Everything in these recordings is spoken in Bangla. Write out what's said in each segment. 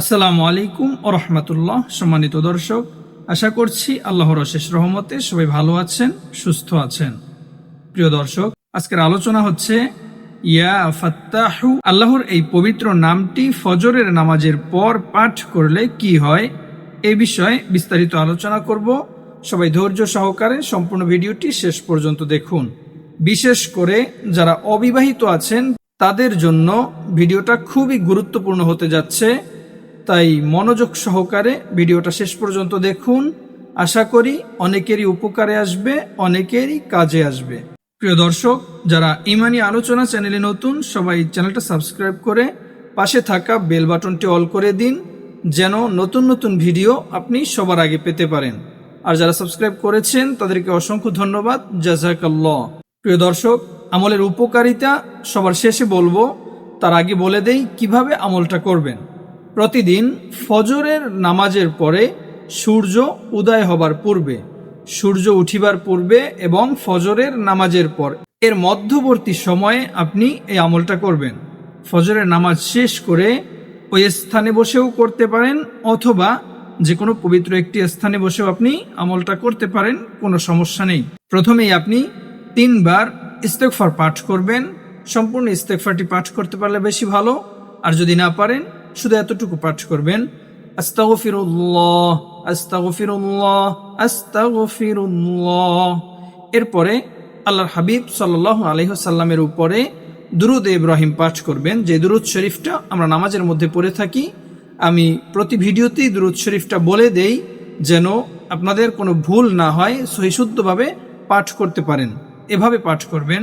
আসসালামু আলাইকুম রহমতুল্লাহ, সম্মানিত দর্শক, আশা করছি আল্লাহর অশেষ রহমতে সবাই ভালো আছেন, সুস্থ আছেন। প্রিয় দর্শক, আজকের আলোচনা হচ্ছে, ইয়া ফাত্তাহু, আল্লাহর এই পবিত্র নামটি ফজরের নামাজের পর পাঠ করলে কি হয়? এ বিষয়ে বিস্তারিত আলোচনা করব। সবাই ধৈর্য সহকারে সম্পূর্ণ ভিডিওটি শেষ পর্যন্ত দেখুন। বিশেষ করে যারা অবিবাহিত আছেন, তাদের জন্য ভিডিওটা খুবই গুরুত্বপূর্ণ হতে যাচ্ছে। তাই মনোযোগ সহকারে ভিডিওটা শেষ পর্যন্ত দেখুন। আশা করি অনেকেরই উপকারে আসবে, অনেকেরই কাজে আসবে। প্রিয় দর্শক, যারা ইমানি আলোচনা চ্যানেলে নতুন, সবাই চ্যানেলটা সাবস্ক্রাইব করে পাশে থাকা বেল বাটনটি অল করে দিন, যেন নতুন নতুন ভিডিও আপনি সবার আগে পেতে পারেন। আর যারা সাবস্ক্রাইব করেছেন, তাদেরকে অসংখ্য ধন্যবাদ। জাজাকাল্লাহ প্রিয় দর্শক, আমলের উপকারিতা সবার শেষে বলব, তার আগে বলে দেই কীভাবে আমলটা করবেন। প্রতিদিন ফজরের নামাজের পরে সূর্য উদয় হবার পূর্বে, সূর্য উঠিবার পূর্বে এবং ফজরের নামাজের পর। এর মধ্যবর্তী সময়ে আপনি এই আমলটা করবেন। ফজরের নামাজ শেষ করে ওই স্থানে বসেও করতে পারেন অথবা যে কোনো পবিত্র একটি স্থানে বসেও আপনি আমলটা করতে পারেন, কোনো সমস্যা নেই। প্রথমেই আপনি তিনবার ইস্তেকফার পাঠ করবেন। সম্পূর্ণ ইস্তেকফারটি পাঠ করতে পারলে বেশি ভালো, আর যদি না পারেন শুধু এতটুকু পাঠ করবেন এরপরে আল্লাহর হাবিব সাল্লাহ আলহিহাল্লামের উপরে দুরুদ ইব্রাহিম পাঠ করবেন, যে দুরুদ শরীফটা আমরা নামাজের মধ্যে পড়ে থাকি। আমি প্রতি ভিডিওতেই দুরুদ শরীফটা বলে দেই, যেন আপনাদের কোনো ভুল না হয়, সহিশুদ্ধভাবে পাঠ করতে পারেন। এভাবে পাঠ করবেন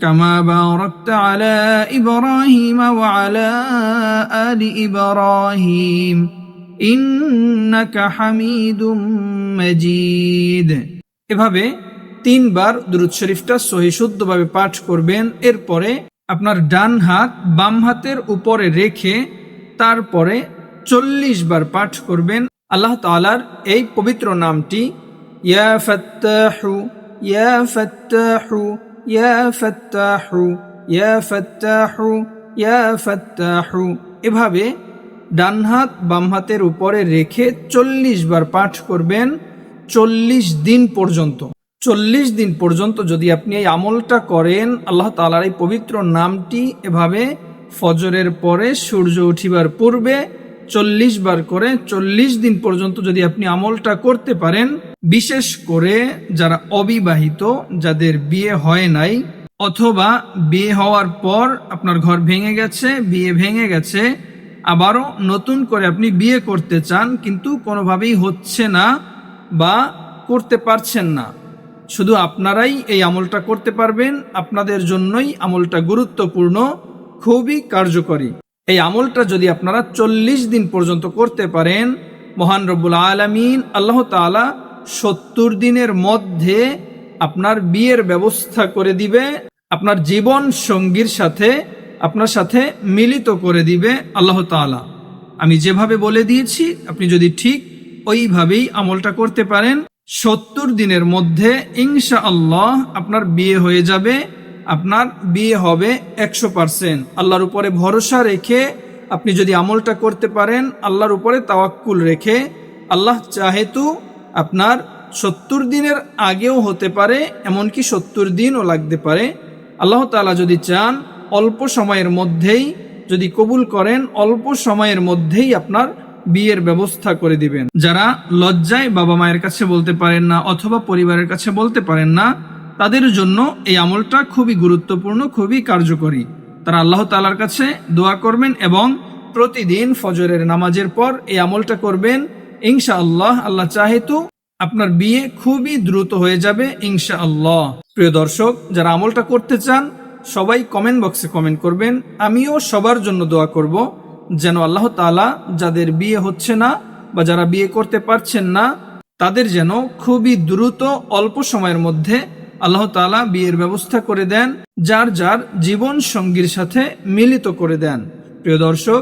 كما باركت على إبراهيم وعلى آل إبراهيم إنك حميد مجيد এভাবে তিনবার দুরুদ শরীফটা সহি শুদ্ধভাবে পাঠ করবেন এরপরে আপনার ডান হাত বাম হাতের উপরে রেখে তারপরে চল্লিশ বার পাঠ করবেন আল্লাহ তালার এই পবিত্র নামটি ইয়া ফত্তাহু ইয়া ফত্তাহু ইয়া ফত্তাহু ইয়া ফত্তাহু ইয়া ফত্তাহু এভাবে ডান হাত বাম হাতের উপরে রেখে চল্লিশ বার পাঠ করবেন চল্লিশ দিন পর্যন্ত। চল্লিশ দিন পর্যন্ত যদি আপনি এই আমলটা করেন, আল্লাহ তালার এই পবিত্র নামটি এভাবে ফজরের পরে সূর্য উঠিবার পূর্বে চল্লিশ বার করে চল্লিশ দিন পর্যন্ত যদি আপনি আমলটা করতে পারেন বিশেষ করে যারা অবিবাহিত, যাদের বিয়ে হয় নাই, অথবা বিয়ে হওয়ার পর আপনার ঘর ভেঙে গেছে, বিয়ে ভেঙে গেছে, আবারও নতুন করে আপনি বিয়ে করতে চান, কিন্তু কোনোভাবেই হচ্ছে না বা করতে পারছেন না। শুধু আপনারাই এই আমলটা করতে পারবেন, আপনাদের জন্যই আমলটা গুরুত্বপূর্ণ, খুবই কার্যকরী। এই আমলটা যদি আপনারা চল্লিশ দিন পর্যন্ত করতে পারেন, মহান রব্বুল আলমিন আল্লাহ তালা সত্তর দিনের মধ্যে আপনার বিয়ের ব্যবস্থা করে দিবে, আপনার জীবন সঙ্গীর সাথে, আপনার সাথে মিলিত করে দিবে আল্লাহ তালা আমি যেভাবে বলে দিয়েছি, আপনি যদি ঠিক ওইভাবেই আমলটা করতে পারেন, সত্তর দিনের মধ্যে ইনশা আল্লাহ আপনার বিয়ে হয়ে যাবে, আপনার বিয়ে হবে একশো পারসেন্ট। আল্লাহর উপরে ভরসা রেখে আপনি যদি আমলটা করতে পারেন, আল্লাহর উপরে তাওয়াক্কুল রেখে, আল্লাহ চাহেতু আপনার সত্তর দিনের আগেও হতে পারে, এমনকি সত্তর দিনও লাগতে পারে। আল্লাহ তালা যদি চান, অল্প সময়ের মধ্যেই যদি কবুল করেন, অল্প সময়ের মধ্যেই আপনার বিয়ের ব্যবস্থা করে দিবেন। যারা লজ্জায় বাবা মায়ের কাছে বলতে পারেন না, অথবা পরিবারের কাছে বলতে পারেন না, তাদের জন্য এই আমলটা খুবই গুরুত্বপূর্ণ, খুবই কার্যকরী। তারা আল্লাহ তালার কাছে দোয়া করবেন এবং প্রতিদিন ফজরের নামাজের পর এই আমলটা করবেন। ইনশা আল্লাহ আল্লাহ চাহেতু আপনার বিয়ে খুবই দ্রুত হয়ে যাবে ইনশা আল্লাহ প্রিয় দর্শক, যারা আমলটা করতে চান, সবাই কমেন্ট বক্সে কমেন্ট করবেন। আমিও সবার জন্য দোয়া করব যেন আল্লাহ তালা যাদের বিয়ে হচ্ছে না বা যারা বিয়ে করতে পারছেন না, তাদের যেন খুবই দ্রুত অল্প সময়ের মধ্যে আল্লাহ তাআলা বিয়ের ব্যবস্থা করে দেন, যার যার জীবন সঙ্গীর সাথে মিলিত করে দেন। প্রিয় দর্শক